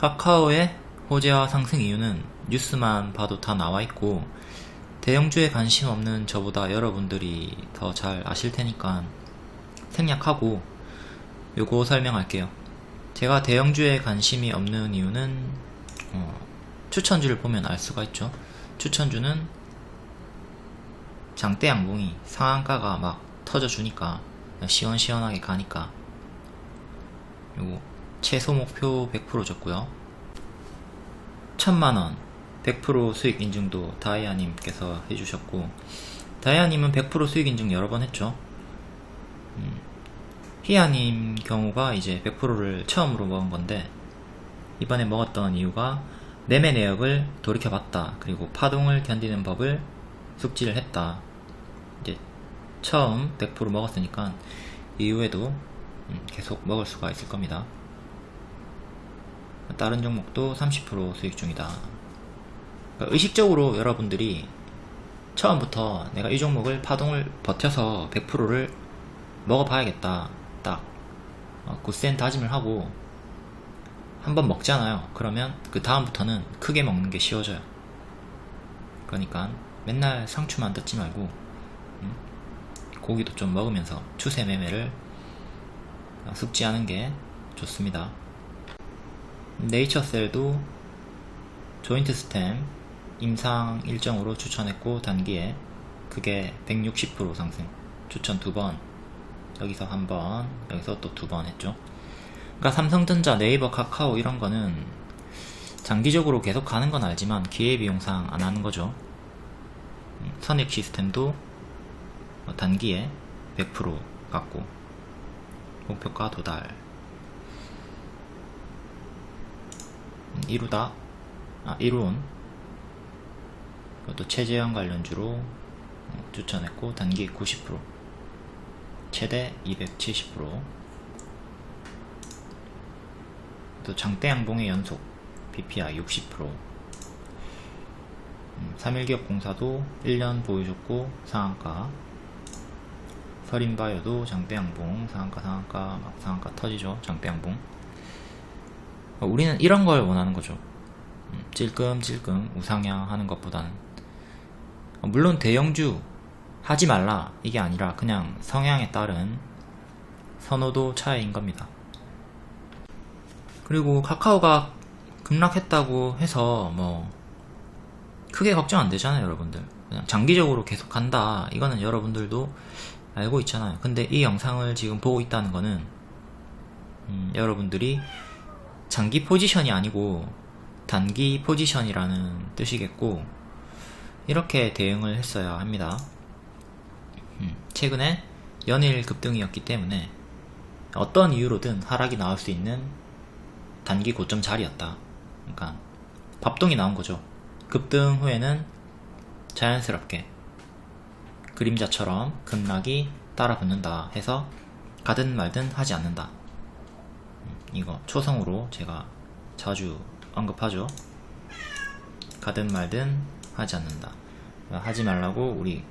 카카오의 호재와 상승 이유는 뉴스만 봐도 다 나와 있고 대형주에 관심 없는 저보다 여러분들이 더 잘 아실 테니까 생략하고 요거 설명할게요. 제가 대형주에 관심이 없는 이유는 어, 추천주를 보면 알 수가 있죠. 추천주는 장대 양봉이 상한가가 막 터져주니까 시원시원하게 가니까 요거 최소 목표 100% 줬고요. 천만원 100% 수익 인증도 다이아님께서 해주셨고 다이아님은 100% 수익 인증 여러 번 했죠. 음, 희아님 경우가 이제 100%를 처음으로 먹은 건데 이번에 먹었던 이유가 매매 내역을 돌이켜봤다. 그리고 파동을 견디는 법을 숙지를 했다. 이제 처음 100% 먹었으니까 이후에도 음, 계속 먹을 수가 있을 겁니다. 다른 종목도 30% 수익 중이다. 그러니까 의식적으로 여러분들이 처음부터 내가 이 종목을 파동을 버텨서 100%를 먹어봐야겠다. 딱 어, 굳센 다짐을 하고 한번 먹잖아요. 그러면 그 다음부터는 크게 먹는 게 쉬워져요. 그러니까 맨날 상추만 뜯지 말고 음, 고기도 좀 먹으면서 추세 매매를 숙지하는 게 좋습니다. 네이처셀도 조인트 스템 임상 일정으로 추천했고 단기에 그게 160% 상승. 추천 두 번. 여기서 한 번 여기서 또 두 번 했죠. 그러니까 삼성전자 네이버 카카오 이런 거는 장기적으로 계속 가는 건 알지만 기회비용상 안 하는 거죠. 음, 선익 시스템도 뭐 단기에 100% 갖고 목표가 도달 음, 이루다. 아 이룬. 그것도 최재형 관련주로 어, 추천했고 단기 90% 최대 270%또 장대 양봉의 연속 BPI 60% 음, 3일기업 공사도 1년 보여줬고 상한가. 서린바이오도 장대 양봉 상한가 상한가 막 상한가 터지죠 장대 양봉. 어, 우리는 이런 걸 원하는 거죠 음, 찔끔찔끔 우상향 하는 것보다는 어, 물론 대형주 하지 말라 이게 아니라 그냥 성향에 따른 선호도 차이인 겁니다. 그리고 카카오가 급락했다고 해서 뭐 크게 걱정 안 되잖아요, 여러분들. 그냥 장기적으로 계속 간다. 이거는 여러분들도 알고 있잖아요. 근데 이 영상을 지금 보고 있다는 거는 음, 여러분들이 장기 포지션이 아니고 단기 포지션이라는 뜻이겠고 이렇게 대응을 했어야 합니다. 음, 최근에 연일 급등이었기 때문에 어떤 이유로든 하락이 나올 수 있는 단기 고점 자리였다. 그러니까 밥동이 나온 거죠. 급등 후에는 자연스럽게 그림자처럼 급락이 따라 붙는다 해서 가든 말든 하지 않는다. 음, 이거 초성으로 제가 자주 언급하죠. 가든 말든 하지 않는다. 하지 말라고 우리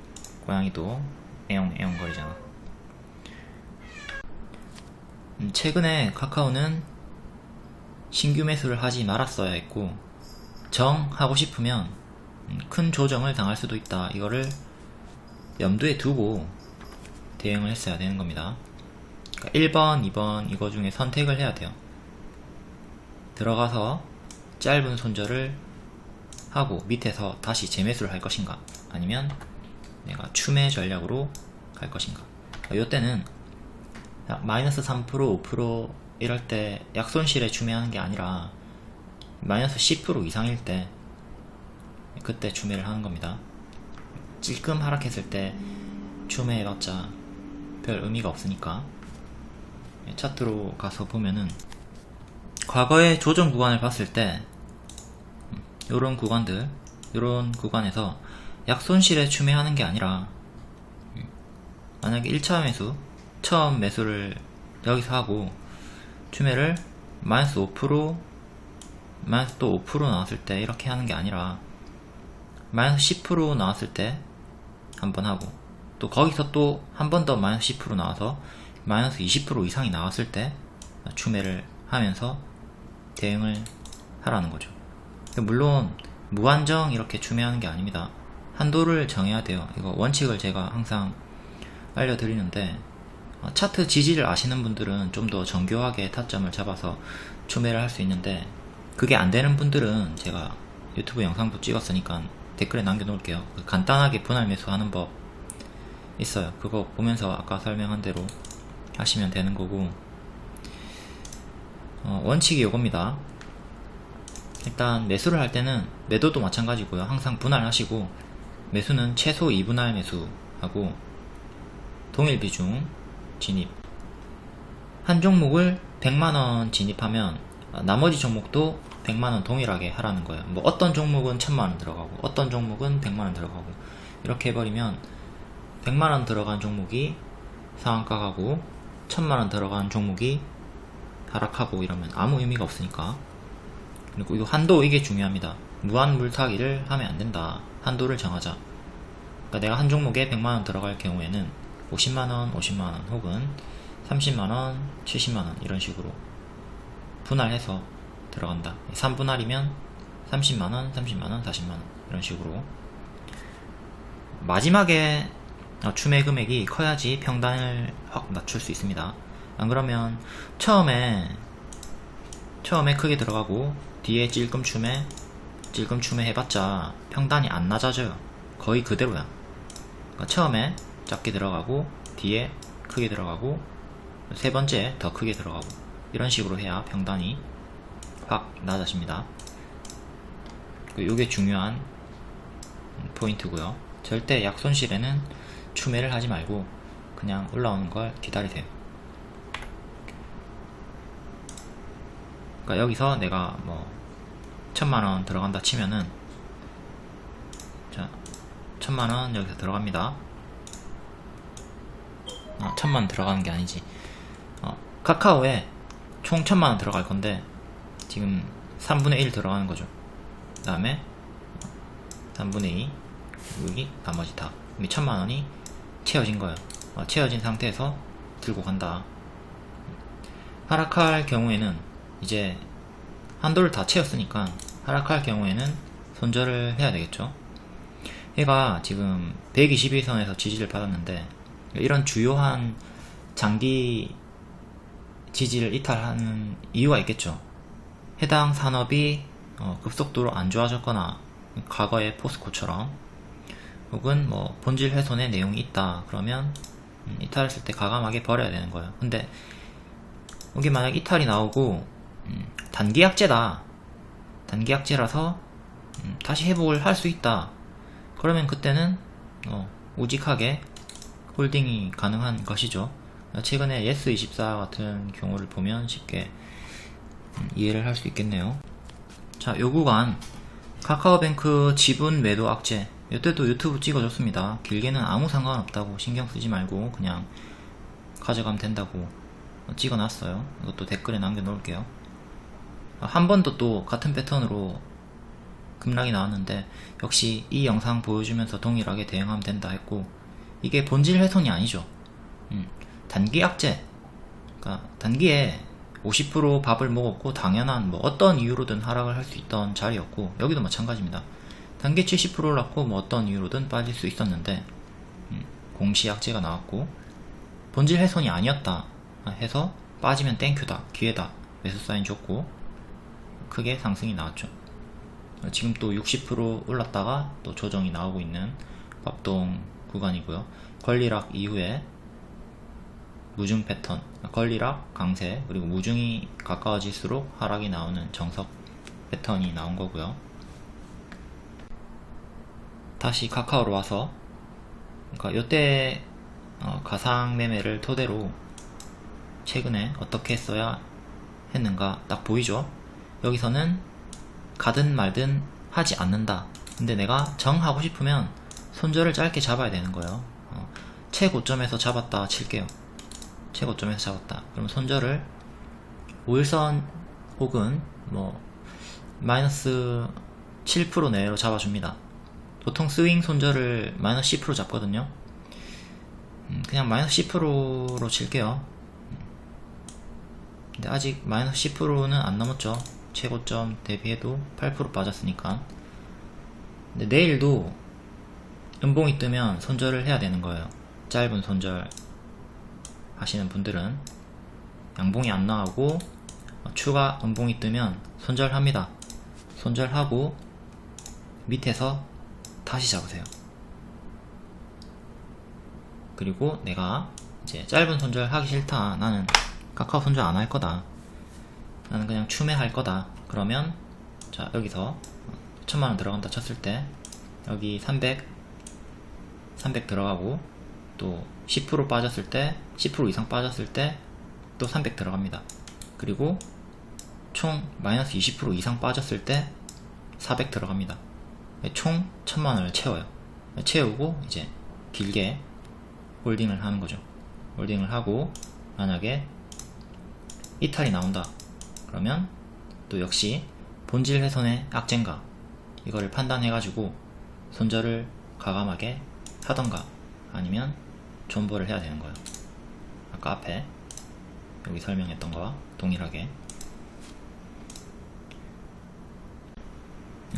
고양이도 애용애용 거리잖아. 음, 최근에 카카오는 신규 매수를 하지 말았어야 했고 정 하고 싶으면 음, 큰 조정을 당할 수도 있다. 이거를 염두에 두고 대응을 했어야 되는 겁니다. 그러니까 1번, 2번 이거 중에 선택을 해야 돼요. 들어가서 짧은 손절을 하고 밑에서 다시 재매수를 할 것인가? 아니면 내가 추매 전략으로 갈 것인가? 이때는 마이너스 3% 5% 이럴 때 약손실에 추매하는 게 아니라 마이너스 10% 이상일 때 그때 추매를 하는 겁니다. 찔끔 하락했을 때 추매해봤자 별 의미가 없으니까 차트로 가서 보면은 과거의 조정 구간을 봤을 때 요런 구간들 요런 구간에서 약손실에 추매하는 게 아니라 만약에 1차 매수 처음 매수를 여기서 하고 추매를 마이너스 5% 마이너스 또 5% 나왔을 때 이렇게 하는 게 아니라 마이너스 10% 나왔을 때 한 번 하고 또 거기서 또 한 번 더 마이너스 10% 나와서 마이너스 20% 이상이 나왔을 때 추매를 하면서 대응을 하라는 거죠. 물론 무한정 이렇게 추매하는 게 아닙니다. 한도를 정해야 돼요. 이거 원칙을 제가 항상 알려드리는데 어, 차트 지지를 아시는 분들은 좀 더 정교하게 타점을 잡아서 추매를 할 수 있는데 그게 안 되는 분들은 제가 유튜브 영상도 찍었으니까 댓글에 남겨놓을게요. 그 간단하게 분할 매수하는 법 있어요. 그거 보면서 아까 설명한 대로 하시면 되는 거고 어, 원칙이 요겁니다. 일단 매수를 할 때는 매도도 마찬가지고요. 항상 분할하시고 매수는 최소 2분할 매수하고 동일 비중 진입 한 종목을 100만원 진입하면 나머지 종목도 100만원 동일하게 하라는 거예요. 뭐 어떤 종목은 1000만원 들어가고 어떤 종목은 100만원 들어가고 이렇게 해버리면 100만원 들어간 종목이 상한가 가고 1000만원 들어간 종목이 하락하고 이러면 아무 의미가 없으니까 그리고 이 한도 이게 중요합니다. 무한 물타기를 하면 안 된다. 한도를 정하자. 그러니까 내가 한 종목에 100만 원 들어갈 경우에는 50만 원, 50만 원 혹은 30만 원, 70만 원 이런 식으로 분할해서 들어간다. 3분할이면 30만 원, 30만 원, 40만 원 이런 식으로 마지막에 어, 추매 금액이 커야지 평단을 확 낮출 수 있습니다. 안 그러면 처음에 처음에 크게 들어가고 뒤에 찔끔 추매 찔끔 추매 해봤자 평단이 안 낮아져요. 거의 그대로야. 그러니까 처음에 작게 들어가고 뒤에 크게 들어가고 세 번째 더 크게 들어가고 이런 식으로 해야 평단이 확 낮아집니다. 이게 중요한 포인트고요. 절대 약손실에는 추매를 하지 말고 그냥 올라오는 걸 기다리세요. 그러니까 여기서 내가 뭐 천만원 들어간다 치면은 자 천만원 여기서 들어갑니다. 어, 천만 원 들어가는 게 아니지. 어, 카카오에 총 천만 원 들어갈 건데 지금 3분의 1 들어가는 거죠. 그 다음에 3분의 2 여기 나머지 다 이게 천만 원이 채워진 거예요. 어, 채워진 상태에서 들고 간다. 하락할 경우에는 이제 한도를 다 채웠으니까 하락할 경우에는 손절을 해야 되겠죠. 얘가 지금 121선에서 지지를 받았는데 이런 주요한 장기 지지를 이탈하는 이유가 있겠죠. 해당 산업이 어, 급속도로 안 좋아졌거나 과거의 포스코처럼 혹은 뭐 본질 훼손의 내용이 있다 그러면 음, 이탈했을 때 가감하게 버려야 되는 거예요. 근데 여기 만약 이탈이 나오고 음, 단기 약제다 단기 약제라서 음, 다시 회복을 할 수 있다 그러면 그때는 어, 우직하게 홀딩이 가능한 것이죠. 최근에 예스24 같은 경우를 보면 쉽게 음, 이해를 할 수 있겠네요. 자, 요 구간 카카오뱅크 지분 매도 악재 이때도 유튜브 찍어줬습니다. 길게는 아무 상관없다고 신경 쓰지 말고 그냥 가져가면 된다고 찍어놨어요. 이것도 댓글에 남겨놓을게요. 한 번 더 또 같은 패턴으로 급락이 나왔는데 역시 이 영상 보여주면서 동일하게 대응하면 된다 했고 이게 본질 훼손이 아니죠. 음, 단기 약재. 그러니까 단기에 50% 밥을 먹었고 당연한 뭐 어떤 이유로든 하락을 할 수 있던 자리였고 여기도 마찬가지입니다. 단기 70% 올랐고 뭐 어떤 이유로든 빠질 수 있었는데 음, 공시 약재가 나왔고 본질 훼손이 아니었다 해서 빠지면 땡큐다 기회다 매수 사인 줬고 크게 상승이 나왔죠. 지금 또 60% 올랐다가 또 조정이 나오고 있는 bab동 구간이고요. 권리락 이후에 무중 패턴, 권리락 강세, 그리고 무중이 가까워질수록 하락이 나오는 정석 패턴이 나온 거고요. 다시 카카오로 와서 그러니까 요때 어, 가상 매매를 토대로 최근에 어떻게 했어야 했는가 딱 보이죠? 여기서는 가든 말든 하지 않는다. 근데 내가 정하고 싶으면 손절을 짧게 잡아야 되는 거예요. 어, 최고점에서 잡았다 칠게요. 최고점에서 잡았다. 그럼 손절을 5일선 혹은 뭐 마이너스 7% 내외로 잡아줍니다. 보통 스윙 손절을 마이너스 10% 잡거든요. 음, 그냥 마이너스 10%로 칠게요. 근데 아직 마이너스 10%는 안 넘었죠. 최고점 대비해도 8% 빠졌으니까. 근데 내일도 음봉이 뜨면 손절을 해야 되는 거예요. 짧은 손절 하시는 분들은 양봉이 안 나오고 어, 추가 음봉이 뜨면 손절합니다. 손절하고 밑에서 다시 잡으세요. 그리고 내가 이제 짧은 손절 하기 싫다. 나는 카카오 손절 안 할 거다. 나는 그냥 추매할 거다. 그러면 자 여기서 천만 원 들어간다 쳤을 때 여기 300 300 들어가고 또 10% 빠졌을 때 10% 이상 빠졌을 때 또 300 들어갑니다. 그리고 총 마이너스 20% 이상 빠졌을 때 400 들어갑니다. 총 1000만 원을 채워요. 채우고 이제 길게 홀딩을 하는 거죠. 홀딩을 하고 만약에 이탈이 나온다. 그러면 또 역시 본질 훼손의 악재인가 이거를 판단해가지고 손절을 과감하게 하던가 아니면 존버를 해야 되는 거예요. 아까 앞에 여기 설명했던 거와 동일하게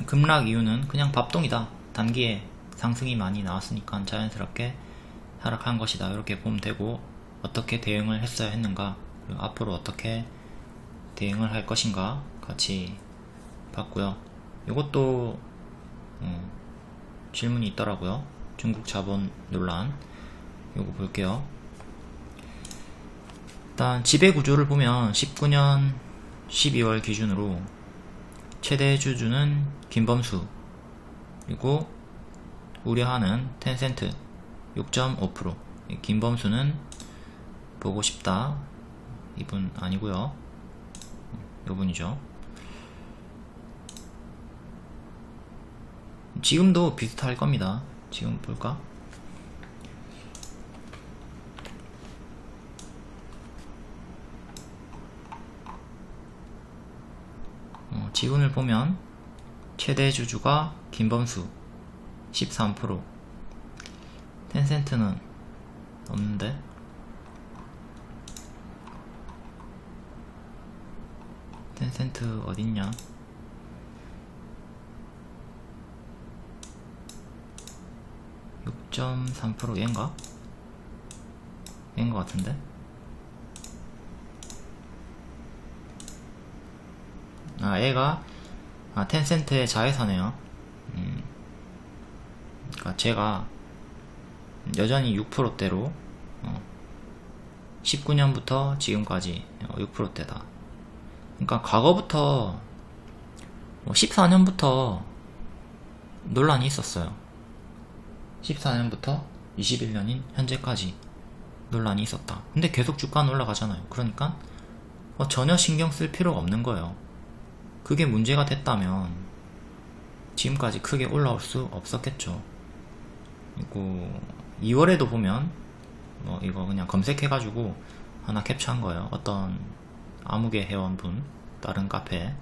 급락 이유는 그냥 밥동이다. 단기에 상승이 많이 나왔으니까 자연스럽게 하락한 것이다. 이렇게 보면 되고 어떻게 대응을 했어야 했는가 그리고 앞으로 어떻게 대응을 할 것인가 같이 봤고요. 이것도 음, 질문이 있더라고요. 중국 자본 논란 이거 볼게요. 일단 지배 구조를 보면 19년 12월 기준으로 최대 주주는 김범수 그리고 우려하는 텐센트 6.5% 김범수는 보고 싶다. 이분 아니고요. 이분이죠. 지금도 비슷할 겁니다. 지금 볼까 어, 지분을 보면 최대 주주가 김범수 13% 텐센트는 없는데? 텐센트 어딨냐? (6.3% 얘인가? 얘인 것 같은데 아 얘가 아 텐센트의 자회사네요 음. 그러니까 제가 여전히 6%대로 어, 19년부터 지금까지 6%대다. 그러니까 과거부터 뭐 14년부터 논란이 있었어요. 14년부터 21년인 현재까지 논란이 있었다. 근데 계속 주가는 올라가잖아요. 그러니까 어, 전혀 신경 쓸 필요가 없는 거예요. 그게 문제가 됐다면 지금까지 크게 올라올 수 없었겠죠. 그리고 2월에도 보면 뭐 이거 그냥 검색해가지고 하나 캡처한 거예요. 어떤 아무개 회원분 다른 카페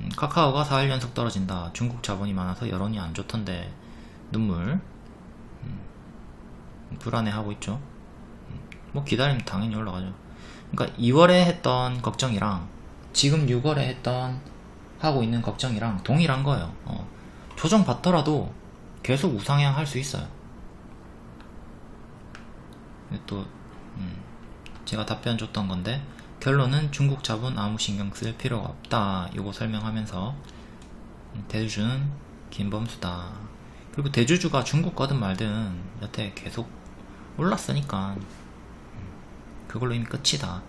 음, 카카오가 4일 연속 떨어진다. 중국 자본이 많아서 여론이 안 좋던데 눈물 음, 불안해하고 있죠. 음, 뭐 기다리면 당연히 올라가죠. 그러니까 2월에 했던 걱정이랑 지금 6월에 했던 하고 있는 걱정이랑 동일한 거예요. 어, 조정 받더라도 계속 우상향 할 수 있어요. 또 음, 제가 답변 줬던 건데 결론은 중국 자본 아무 신경 쓸 필요가 없다. 이거 설명하면서 음, 대주주는 김범수다. 그리고 대주주가 중국 거든 말든 여태 계속 올랐으니까 음, 그걸로 이미 끝이다.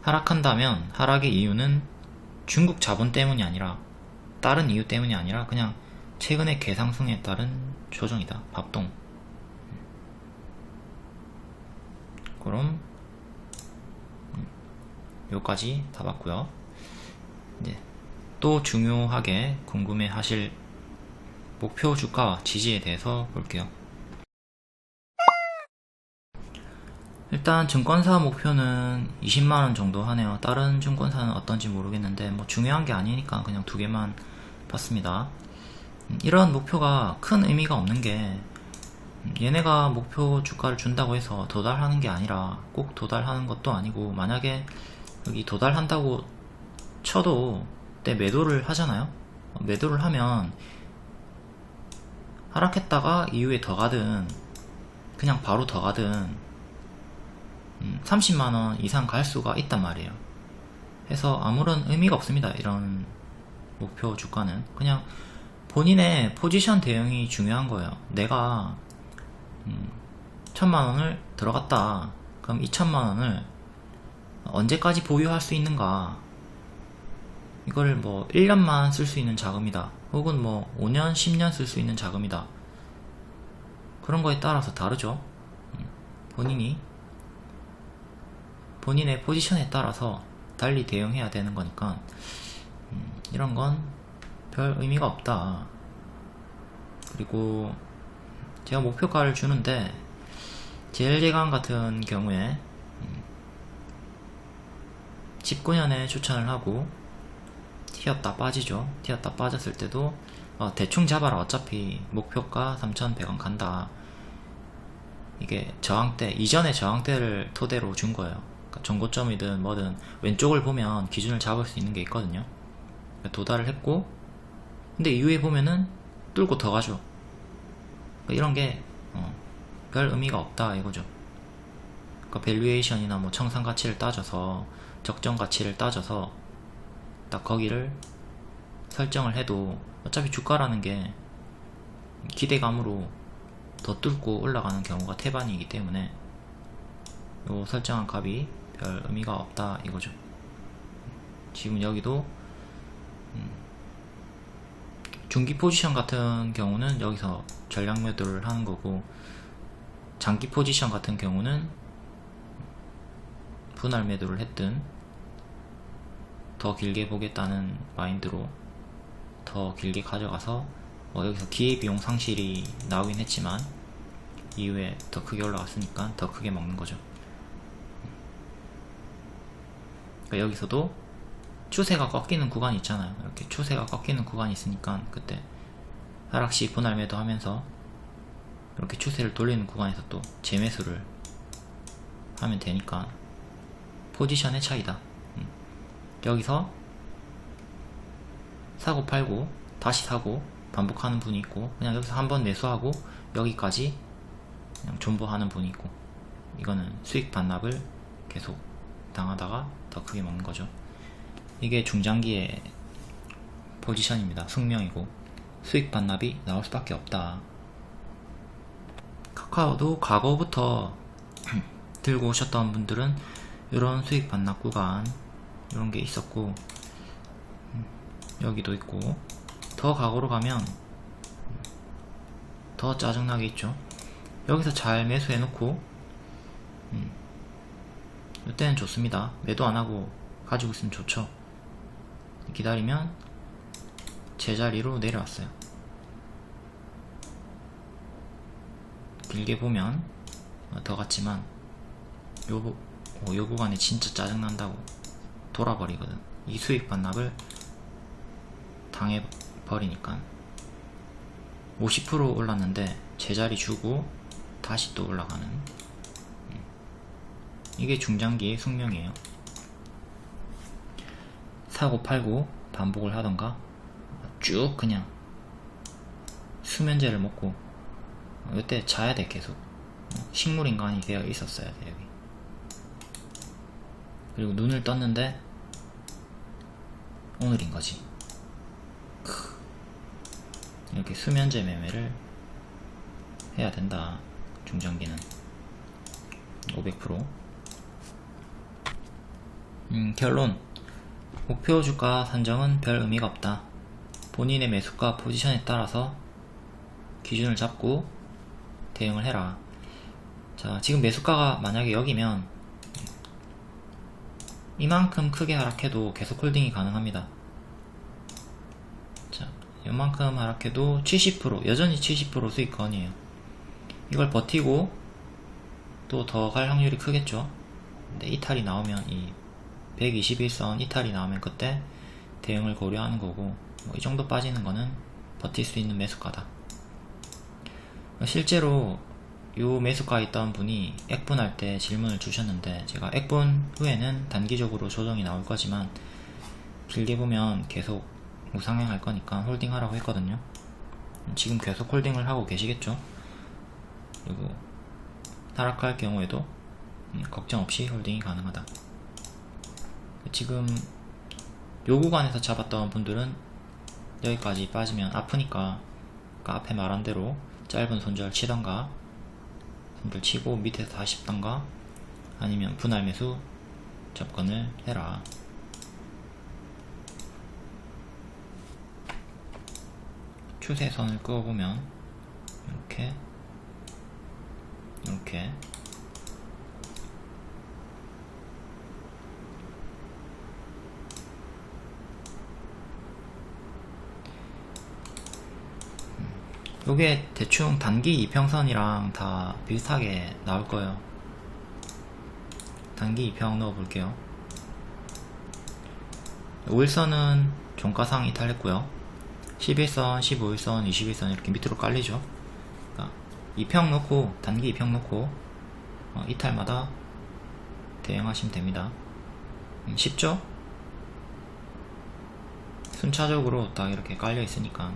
하락한다면 하락의 이유는 중국 자본 때문이 아니라 다른 이유 때문이 아니라 그냥 최근의 개상승에 따른 조정이다. 밥동. 그럼 음, 요까지 다 봤고요. 이제 또 중요하게 궁금해 하실 목표 주가와 지지에 대해서 볼게요. 일단 증권사 목표는 20만원 정도 하네요. 다른 증권사는 어떤지 모르겠는데 뭐 중요한 게 아니니까 그냥 두 개만 봤습니다. 음, 이런 목표가 큰 의미가 없는 게 음, 얘네가 목표 주가를 준다고 해서 도달하는 게 아니라 꼭 도달하는 것도 아니고 만약에 여기 도달한다고 쳐도 때 매도를 하잖아요. 어, 매도를 하면 하락했다가 이후에 더 가든 그냥 바로 더 가든 음, 30만원 이상 갈 수가 있단 말이에요. 해서 아무런 의미가 없습니다. 이런 목표 주가는 그냥 본인의 포지션 대응이 중요한 거예요. 내가 음, 천만 원을 들어갔다. 그럼 이 천만 원을 언제까지 보유할 수 있는가? 이걸 뭐 1년만 쓸 수 있는 자금이다. 혹은 뭐 5년, 10년 쓸 수 있는 자금이다. 그런 거에 따라서 다르죠. 음, 본인이 본인의 포지션에 따라서 달리 대응해야 되는 거니까 음, 이런 건 별 의미가 없다. 그리고 제가 목표가를 주는데 제일제강 같은 경우에 19년에 추천을 하고 튀었다 빠지죠. 튀었다 빠졌을 때도 어, 대충 잡아라 어차피 목표가 3,100원 간다. 이게 저항대 이전의 저항대를 토대로 준 거예요. 그러니까 전고점이든 뭐든 왼쪽을 보면 기준을 잡을 수 있는 게 있거든요. 그러니까 도달을 했고 근데 이후에 보면은 뚫고 더 가죠. 그러니까 이런 게 어, 별 의미가 없다 이거죠. 그러니까 밸류에이션이나 뭐 청산 가치를 따져서 적정 가치를 따져서 딱 거기를 설정을 해도 어차피 주가라는 게 기대감으로 더 뚫고 올라가는 경우가 태반이기 때문에 요 설정한 값이 별 의미가 없다 이거죠. 지금 여기도 음, 중기 포지션 같은 경우는 여기서 전략 매도를 하는 거고 장기 포지션 같은 경우는 분할 매도를 했든 더 길게 보겠다는 마인드로 더 길게 가져가서 뭐 여기서 기회비용 상실이 나오긴 했지만 이후에 더 크게 올라갔으니까 더 크게 먹는 거죠. 그러니까 여기서도 추세가 꺾이는 구간이 있잖아요. 이렇게 추세가 꺾이는 구간이 있으니까 그때 하락시 분할 매도 하면서 이렇게 추세를 돌리는 구간에서 또 재매수를 하면 되니까 포지션의 차이다. 음. 여기서 사고 팔고 다시 사고 반복하는 분이 있고 그냥 여기서 한 번 매수하고 여기까지 그냥 존버하는 분이 있고 이거는 수익 반납을 계속 당하다가 더 크게 먹는 거죠. 이게 중장기의 포지션입니다. 숙명이고 수익 반납이 나올 수밖에 없다. 카카오도 과거부터 들고 오셨던 분들은 이런 수익 반납 구간 이런 게 있었고 음, 여기도 있고 더 과거로 가면 더 짜증나게 있죠. 여기서 잘 매수해 놓고 음, 이때는 좋습니다. 매도 안 하고 가지고 있으면 좋죠. 기다리면 제자리로 내려왔어요. 길게 보면 어, 더 같지만 요, 어, 요 구간에 진짜 짜증난다고 돌아버리거든. 이 수익 반납을 당해버리니까 50% 올랐는데 제자리 주고 다시 또 올라가는 음. 이게 중장기의 숙명이에요. 사고 팔고 반복을 하던가 쭉 그냥 수면제를 먹고 이때 자야 돼 계속 식물 인간이 되어 있었어야 돼 여기 그리고 눈을 떴는데 오늘인 거지 크. 이렇게 수면제 매매를 해야 된다 중장기는 500% 음, 결론 목표 주가 산정은 별 의미가 없다. 본인의 매수가 포지션에 따라서 기준을 잡고 대응을 해라. 자, 지금 매수가가 만약에 여기면 이만큼 크게 하락해도 계속 홀딩이 가능합니다. 자, 이만큼 하락해도 70% 여전히 70% 수익권이에요. 이걸 버티고 또 더 갈 확률이 크겠죠. 근데 이탈이 나오면 이 121선 이탈이 나오면 그때 대응을 고려하는 거고 뭐 이 정도 빠지는 거는 버틸 수 있는 매수가다. 실제로 요 매수가 있던 분이 액분할 때 질문을 주셨는데 제가 액분 후에는 단기적으로 조정이 나올 거지만 길게 보면 계속 우상향 할 거니까 홀딩 하라고 했거든요. 지금 계속 홀딩을 하고 계시겠죠? 그리고 하락할 경우에도 음, 걱정 없이 홀딩이 가능하다. 지금 요 구간에서 잡았던 분들은 여기까지 빠지면 아프니까 아까 앞에 말한 대로 짧은 손절 치던가 손절 치고 밑에서 다시 씹던가 아니면 분할 매수 접근을 해라. 추세선을 그어보면 이렇게 이렇게 요게 대충 단기 이평선이랑 다 비슷하게 나올 거예요. 단기 이평 넣어 볼게요. 5일선은 종가상 이탈했고요. 11선, 15일선, 21선 이렇게 밑으로 깔리죠. 그러니까 이평 넣고 단기 이평 넣고 어, 이탈마다 대응하시면 됩니다. 음, 쉽죠? 순차적으로 딱 이렇게 깔려 있으니까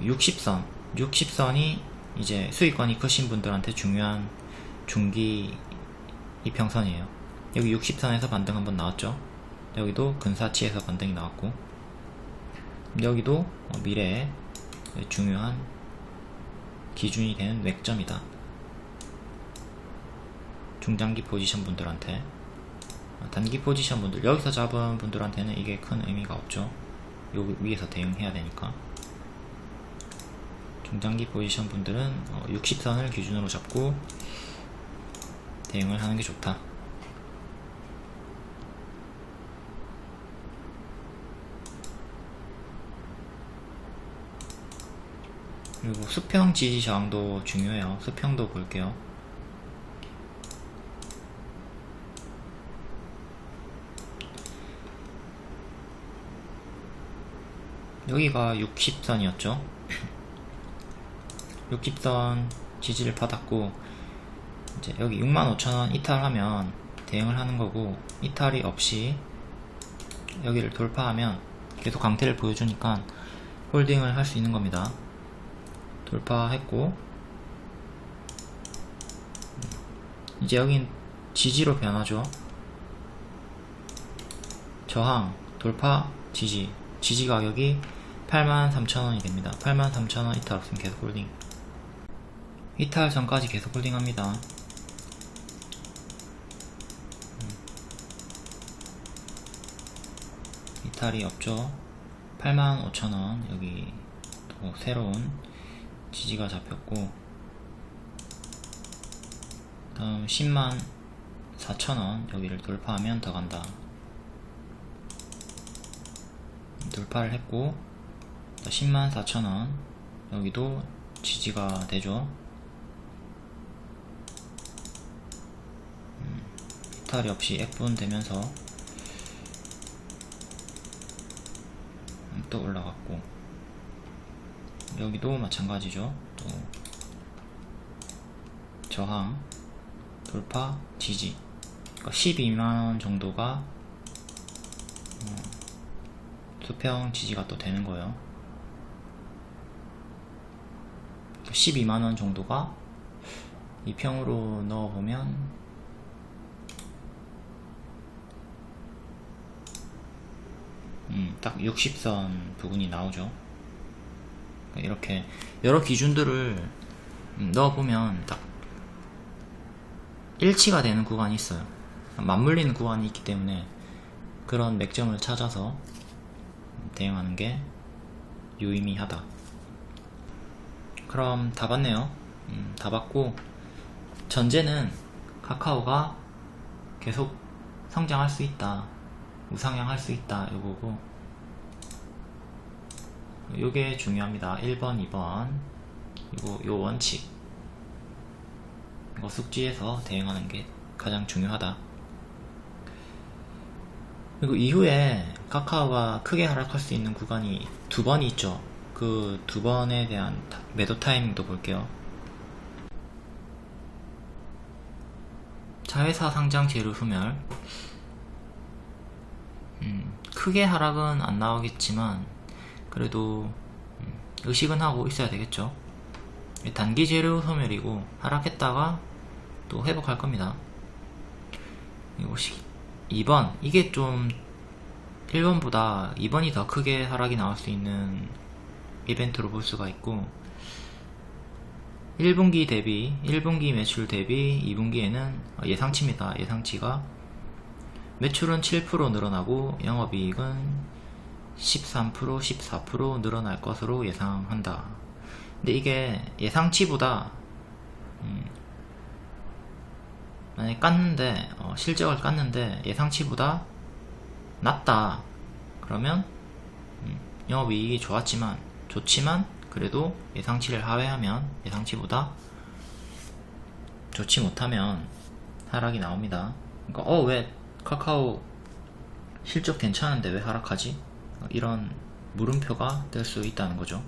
60선, 60선이 이제 수익권이 크신 분들한테 중요한 중기 이평선이에요. 여기 60선에서 반등 한번 나왔죠. 여기도 근사치에서 반등이 나왔고, 여기도 어, 미래에 중요한 기준이 되는 맥점이다. 중장기 포지션 분들한테 어, 단기 포지션 분들 여기서 잡은 분들한테는 이게 큰 의미가 없죠. 여기 위에서 대응해야 되니까. 중장기 포지션 분들은 60선을 기준으로 잡고 대응을 하는 게 좋다. 그리고 수평 지지 저항도 중요해요. 수평도 볼게요. 여기가 60선이었죠. 60선 지지를 받았고 이제 여기 65,000원 이탈하면 대응을 하는 거고 이탈이 없이 여기를 돌파하면 계속 강태를 보여주니까 홀딩을 할 수 있는 겁니다. 돌파했고 이제 여긴 지지로 변하죠. 저항, 돌파, 지지. 지지 가격이 83,000원이 됩니다. 83,000원 이탈 없으면 계속 홀딩. 이탈 전까지 계속 홀딩합니다. 음. 이탈이 없죠. 85,000원. 여기 또 새로운 지지가 잡혔고. 다음 10만 4천원. 여기를 돌파하면 더 간다. 돌파를 했고. 10만 4천원. 여기도 지지가 되죠 음, 이탈이 없이 F분 되면서 음, 또 올라갔고 여기도 마찬가지죠. 또 저항, 돌파, 지지. 그러니까 12만원 정도가 어, 수평 지지가 또 되는 거예요. 12만원 정도가 이 평으로 넣어보면 음, 딱 60선 부분이 나오죠. 이렇게 여러 기준들을 음, 넣어보면 딱 일치가 되는 구간이 있어요. 맞물리는 구간이 있기 때문에 그런 맥점을 찾아서 대응하는 게 유의미하다. 그럼 다 봤네요. 음, 다 봤고 전제는 카카오가 계속 성장할 수 있다. 우상향할 수 있다. 이거고 요게 중요합니다. 1번, 2번 그리고 요 원칙 이거 숙지해서 대응하는 게 가장 중요하다. 그리고 이후에 카카오가 크게 하락할 수 있는 구간이 두 번이 있죠. 그그두 번에 대한 타- 매도 타이밍도 볼게요. 자회사 상장 재료 소멸. 음, 크게 하락은 안 나오겠지만 그래도 음, 의식은 하고 있어야 되겠죠. 단기 재료 소멸이고 하락했다가 또 회복할 겁니다. 그리고 2번 이게 좀 1번보다 2번이 더 크게 하락이 나올 수 있는 이벤트로 볼 수가 있고 1분기 대비 1분기 매출 대비 2분기에는 예상치입니다. 예상치가 매출은 7% 늘어나고 영업이익은 13% 14% 늘어날 것으로 예상한다. 근데 이게 예상치보다 음, 만약에 깠는데 어, 실적을 깠는데 예상치보다 낮다. 그러면 음, 영업이익이 좋았지만 좋지만 그래도 예상치를 하회하면 예상치보다 좋지 못하면 하락이 나옵니다. 그러니까 어 왜 카카오 실적 괜찮은데 왜 하락하지? 어, 이런 물음표가 될 수 있다는 거죠